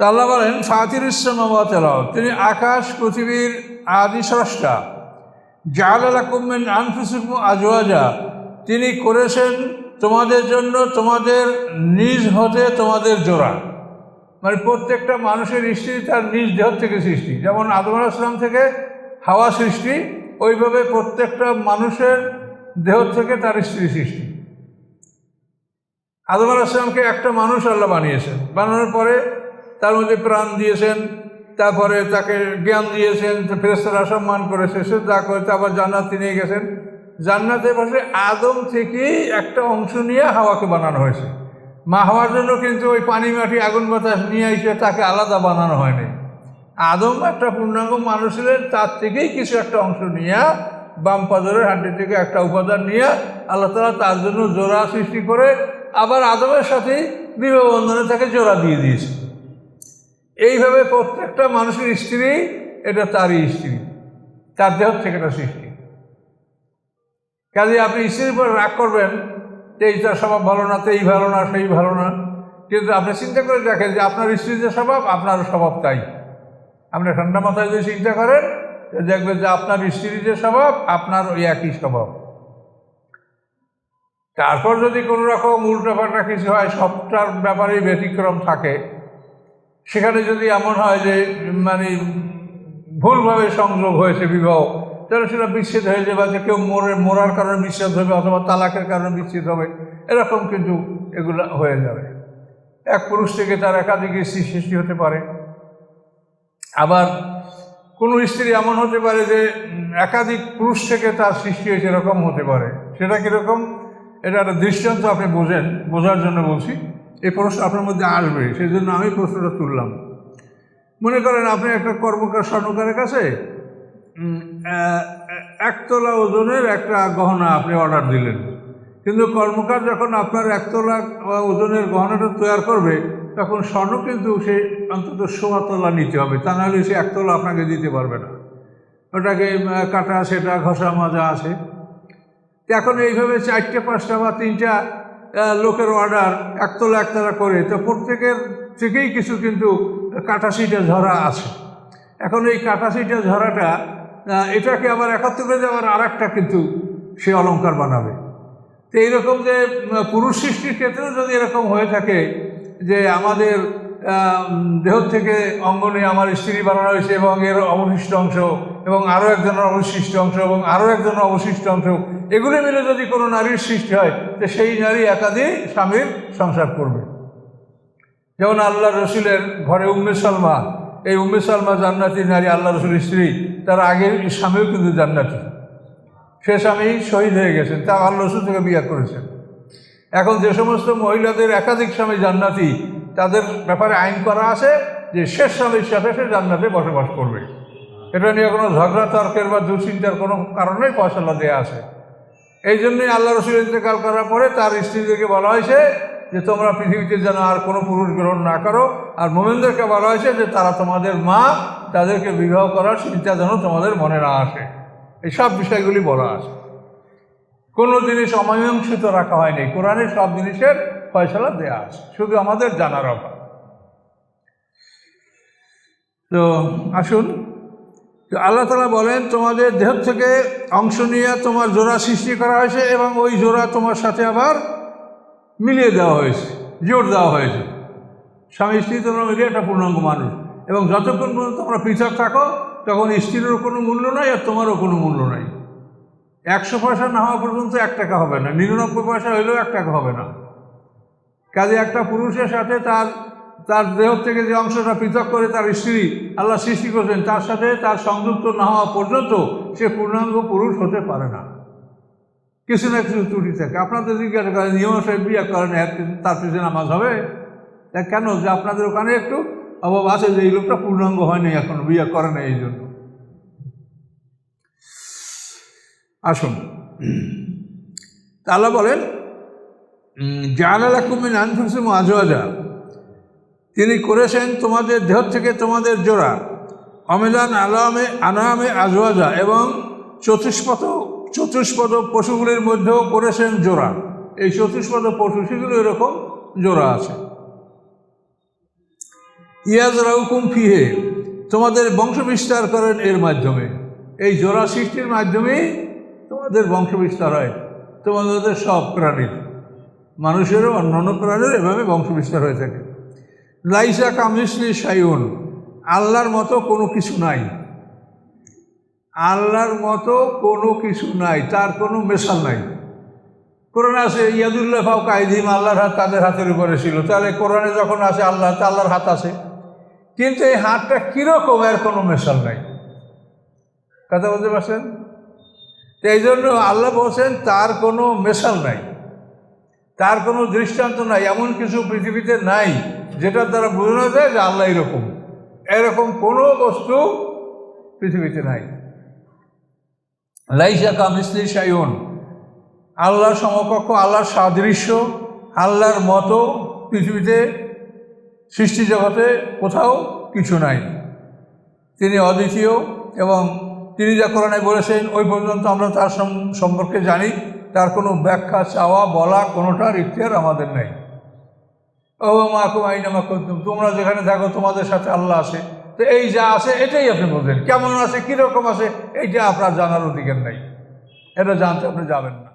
তা আল্লাহ বলেন ফাতির ইসলামাবাতালাও তিনি আকাশ, পৃথিবীর আদি স্রষ্টা। জালালাকুমেন আনফিসুকম আজওয়াজা। তিনি করেছেন তোমাদের জন্য তোমাদের নিজ হতে তোমাদের জোড়া। মানে প্রত্যেকটা মানুষের স্ত্রী তার নিজ দেহ থেকে সৃষ্টি। যেমন আদম আসলাম থেকে হাওয়া সৃষ্টি, ওইভাবে প্রত্যেকটা মানুষের দেহ থেকে তার স্ত্রী সৃষ্টি। আদম আসলামকে একটা মানুষ আল্লাহ বানিয়েছেন। বানানোর পরে তার মধ্যে প্রাণ দিয়েছেন, তারপরে তাকে জ্ঞান দিয়েছেন ফেরেস্তারা সম্মান করেছে সে যা করে তারপর জান্নাতে নিয়ে গেছেন। জান্নাতে বসে আদম থেকেই একটা অংশ নিয়ে হাওয়াকে বানানো হয়েছে। মা হওয়ার জন্য কিন্তু ওই পানি মাটি, আগুন বাতাস নিয়ে এসে তাকে আলাদা বানানো হয়নি। আদম একটা পূর্ণাঙ্গ মানুষ ছিলেন, তার থেকেই কিছু একটা অংশ নিয়ে বাম পাজরের হাড্ডি থেকে একটা উপাদান নিয়ে আল্লাহ তালা তার জন্য জোড়া সৃষ্টি করে আবার আদমের সাথেই বিবাহ বন্ধনে তাকে জোড়া দিয়ে দিয়েছে। এইভাবে প্রত্যেকটা মানুষের স্ত্রী, এটা তারই স্ত্রী। তার দেহ থেকে এটা সৃষ্টি। কাজে আপনি স্ত্রীর উপর রাগ করবেন, যে এইটার স্বভাব ভালো না, তো এই ভালো না, সেই ভালো না। কিন্তু আপনি চিন্তা করে দেখেন যে আপনার স্ত্রীর যে স্বভাব আপনারও স্বভাব তাই। আপনি ঠান্ডা মাথায় যদি চিন্তা করেন দেখবেন যে আপনার স্ত্রীর যে স্বভাব, আপনার ওই একই স্বভাব। তারপর যদি কোনো রকম উল্টোপাল্টা কিছু হয়, সবটার ব্যাপারেই ব্যতিক্রম থাকে। সেখানে যদি এমন হয় যে মানে ভুলভাবে সংযোগ হয়েছে বিবাহ, তাহলে সেটা বিচ্ছেদ হয়ে যাবে যে কেউ মরে, মরার কারণে বিচ্ছেদ হবে অথবা তালাকের কারণে বিচ্ছেদ হবে, এরকম কিন্তু এগুলো হয়ে যাবে। এক পুরুষ থেকে তার একাধিক স্ত্রী সৃষ্টি হতে পারে। আবার কোনো স্ত্রী এমন হতে পারে যে, একাধিক পুরুষ থেকে তার সৃষ্টি হয়েছে এরকম হতে পারে। সেটা কীরকম? এটা একটা দৃষ্টান্ত আপনি বোঝেন, বোঝার জন্য বলছি। এই প্রশ্ন আপনার মধ্যে আসবে সেই জন্য আমি প্রশ্নটা তুললাম। মনে করেন আপনি একটা কর্মকার স্বর্ণকারের কাছে একতলা ওজনের একটা গহনা আপনি অর্ডার দিলেন। কিন্তু কর্মকার যখন আপনার একতলা ওজনের গহনাটা তৈরি করবে, তখন স্বর্ণ কিন্তু সে অন্তত সোয়া তলা নিতে হবে, তা নাহলে সে একতলা আপনাকে দিতে পারবে না। ওটাকে কাটা, সেটা, ঘষা, মাজা আছে। এখন এইভাবে চারটে, পাঁচটা বা তিনটা লোকের অর্ডার একতলা একতলা করে। তো প্রত্যেকের থেকেই কিছু কিন্তু কাটাশিটা ঝরা আছে। এখন এই কাটাশিটা ঝরাটা এটাকে আবার করে আবার আর একটা কিন্তু সে অলঙ্কার বানাবে। তো এইরকম যে, পুরুষ সৃষ্টির ক্ষেত্রেও যদি এরকম হয়ে থাকে যে আমাদের দেহ থেকে অঙ্গ নিয়ে আমার স্ত্রী বানানো হয়েছে এবং এর অবশিষ্ট অংশ এবং আরও একজনের অবশিষ্ট অংশ এবং আরও একজনের অবশিষ্ট অংশ। এগুলি মিলে যদি কোনো নারীর সৃষ্টি হয়, তো সেই নারী একাধিক স্বামীর সংসার করবে। যেমন আল্লাহ রসুলের ঘরে উম্মে সালমা, এই উম্মে সালমা জান্নাতি নারী আল্লাহ রসুলের স্ত্রী, তার আগের স্বামীও কিন্তু জান্নাতি। সে স্বামী শহীদ হয়ে গেছেন, তা আল্লাহ রসুল থেকে বিয়ে করেছেন। এখন যে সমস্ত মহিলাদের একাধিক স্বামী জান্নাতি তাদের ব্যাপারে আইন করা আছে যে শেষ স্বামীর সাথে সে জান্নাতে বসবাস করবে। এটা নিয়ে কোনো ঝগড়া, তর্কের বা দুশ্চিন্তার কোনো কারণেই ফসলা দেওয়া আছে। এই জন্যই আল্লাহ রসুল ইন্তেকাল করার পরে তার স্ত্রীদেরকে বলা হয়েছে যে, তোমরা পৃথিবীতে যেন আর কোনো পুরুষ গ্রহণ না করো। আর মোমেনদেরকে বলা হয়েছে যে, তারা তোমাদের মা, তাদেরকে বিবাহ করার চিন্তা যেন তোমাদের মনে না আসে। এই সব বিষয়গুলি বলা আছে। কোনো জিনিস অমীমাংসিত রাখা হয়নি। কোরআনে সব জিনিসের ফয়সলা দেওয়া আছে, শুধু আমাদের জানার অভাব। তো আসুন, তো আল্লাহ তালা বলেন, তোমাদের দেহ থেকে অংশ নিয়ে তোমার জোড়া সৃষ্টি করা হয়েছে এবং ওই জোড়া তোমার সাথে আবার মিলিয়ে দেওয়া হয়েছে, জোর দেওয়া হয়েছে। স্বামী স্ত্রী তোমরা মিলিয়ে একটা পূর্ণাঙ্গ মানুষ। এবং যতক্ষণ পর্যন্ত তোমরা পৃথক থাকো, তখন স্ত্রীরও কোনো মূল্য নাই আর তোমারও কোনো মূল্য নাই। একশো পয়সা না হওয়া পর্যন্ত এক টাকা হবে না, নিরানব্বই পয়সা হইলেও এক টাকা হবে না। কাজে একটা পুরুষের সাথে তার তার দেহ থেকে যে অংশটা পৃথক করে তার স্ত্রী আল্লাহ সৃষ্টি করেছেন, তার সাথে তার সংযুক্ত না হওয়া পর্যন্ত সে পূর্ণাঙ্গ পুরুষ হতে পারে না। কিছু না কিছু ত্রুটি থাকে। আপনাদের জিজ্ঞাসা করেন নিয়ম সাহেব বিয়ে করেন তার পিছনে নামাজ হবে। তা কেন যে আপনাদের ওখানে একটু অভাব আছে যে এই লোকটা পূর্ণাঙ্গ হয়নি এখনও, বিয়ে করে না এই জন্য। আসুন। আল্লাহ বলেন জালালা কুমিন আনফুসুম আজওয়াজা তিনি করেছেন তোমাদের দেহ থেকে তোমাদের জোড়া। অমেলান আলামে আনামে আজওয়াজা এবং চতুষ্পদ চতুষ্পদ পশুগুলির মধ্যেও করেছেন জোড়া। এই চতুষ্পদ পশু সেগুলো এরকম জোড়া আছে। ইয়াজ রাউকুম ফিহে, তোমাদের বংশ বিস্তার করেন এর মাধ্যমে। এই জোড়া সৃষ্টির মাধ্যমেই তোমাদের বংশ বিস্তার হয়। তোমাদের সব প্রাণীর। মানুষেরও অন্যান্য প্রাণীর এভাবে বংশ বিস্তার হয়ে থাকে। লাইসা কামিসলি সাইউন আল্লাহর মতো কোনো কিছু নাই। আল্লাহর মতো কোনো কিছু নাই, তার কোনো মেশাল নাই। কোরআন আছে, ইয়াদুল্লাহ ফাউ কায়দিম আল্লাহর হাত তাদের হাতের উপরে ছিল। তাহলে কোরআনে যখন আছে আল্লাহ তা আল্লাহর হাত আছে কিন্তু এই হাতটা কীরকম, এর কোনো মেশাল নাই। কথা বলতে পারছেন? এই জন্য আল্লাহ বলছেন, তার কোনো মেশাল নাই। তার কোনো দৃষ্টান্ত নাই, এমন কিছু পৃথিবীতে নাই, যেটার দ্বারা বোঝানো যায় যে আল্লাহ এরকম। এরকম কোনো বস্তু পৃথিবীতে নাই। লাইসা কামিস্ত্রি সাইন আল্লাহর সমকক্ষ, আল্লাহর সাদৃশ্য, আল্লাহর মতো পৃথিবীতে, সৃষ্টি জগতে কোথাও কিছু নাই। তিনি অদ্বিতীয় এবং তিনি যা কোরআনে বলেছেন, ওই পর্যন্ত আমরা তার সম্পর্কে জানি। তার কোনো ব্যাখ্যা, চাওয়া, বলা কোনোটার ইতিহার আমাদের নেই। ও মাকুম আইনামা করতুম তোমরা যেখানে থাকো তোমাদের সাথে আল্লাহ আছে তো এই যা আছে এটাই আপনি বলবেন। কেমন আছে কীরকম আছে এইটা আপনার জানার অধিকার নেই। এটা জানতে আপনি যাবেন না।